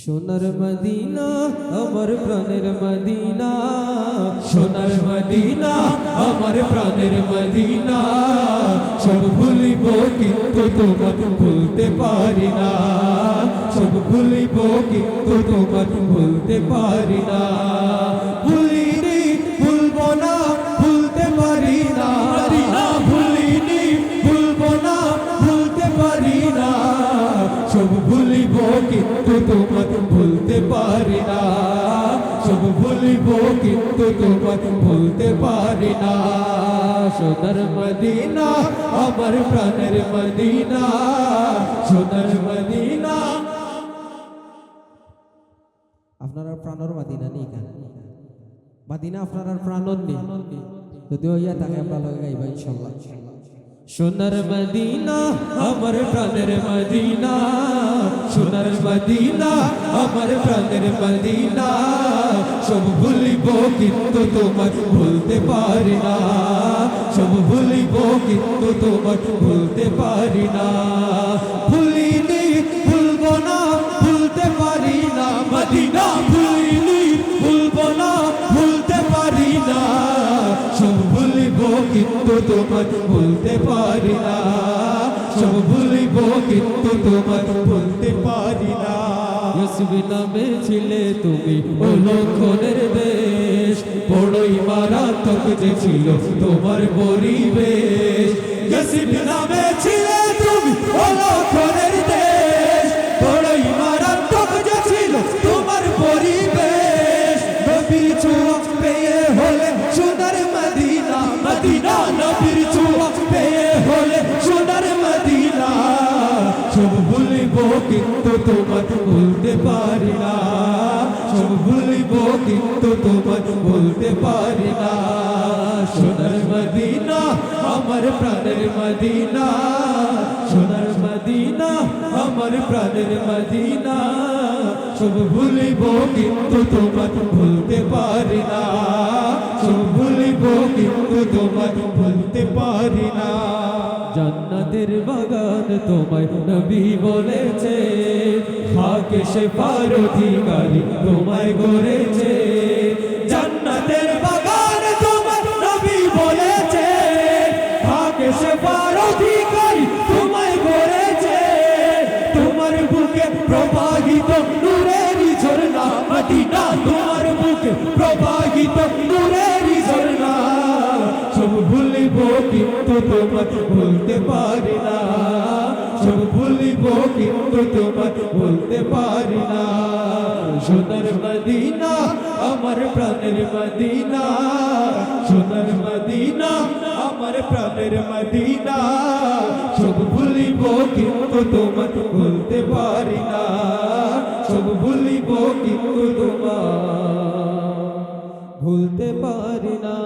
সোনার মদিনা, আমার প্রাণের মদিনা। সোনার মদিনা, আমার প্রাণের মদিনা। সব ভুলিব কিন্তু তোমার ভুলতে পারি না। সব ভুলিব কিন্তু তোমার ভুলতে পারি না। ভুলিনি, ভুলবো না, ভুলতে পারি না। ভুলিনি, ভুলবো না, ভুলতে পারি না। সব ভুলিব কিন্তু তোমার ভুলতে পারি না। সব ভুলিব কিন্তু তোমার ভুলতে পারি না। সোনার মদিনা আমার প্রাণের মদিনা সোনার মদিনা। আপনারা প্রাণর মাদিনা নেই কেন? মাদিনা আপনার প্রাণর নেই। যদিও ইয়া তাকে আপনার লগে গাইবা ইনশাল্লাহ। সোনার মদিনা আমার প্রাণের মদিনা মদিনা, আমার প্রাণের মদিনা। সব ভুলিব কিন্তু তোমার ভুলতে পারি না। সব ভুলিব কিন্তু তোমার ভুলতে পারি না। ভুলিনি, ভুলবো না, ভুলতে পারি না। মদিনা ভুলিনি, ভুলবো না, ভুলতে পারি না। সব ভুলিব কিন্তু তোমার ভুলতে পারি না। সব কিন্তু তোমার ভুলতে পারি না। নামে ছিলে তুমি, ও লক্ষণের দেশ। বড়ই মারাত্মক যে ছিল তোমার পরিবেশ। নামে ছিলে তুমি, ও লক্ষণের দেশ। বড়ই মারাত্মক যে ছিল তোমার পরিবেশ। নবীর ছোঁয়া পেয়ে হলে সোনার মদিনা মদিনা নবীর ছোঁয়া পেয়ে কিন্তু তোমার ভুলতে পারি না। সব ভুলিব কিন্তু তোমার ভুলতে পারি না। সোনার মদিনা, আমার প্রাণের মদিনা। সোনার মদিনা, আমার প্রাণের মদিনা। সব ভুলিব কিন্তু তোমার ভুলতে পারি না। সব ভুলিব কিন্তু তোমার জান্নাতের বাগান তোমায় নবী বলেছে। হাকে সে পার তোমায় গড়েছে। কিন্তু তোমার ভুলতে পারি না। সব ভুলিব কিন্তু তোমার ভুলতে পারি না। সোনার মদিনা, আমার প্রাণের মদিনা। সোনার মদিনা, আমার প্রাণের মদিনা। সব ভুলিব কিন্তু তোমার ভুলতে পারি না। সব ভুলিব কিন্তু তোমার ভুলতে পারি না।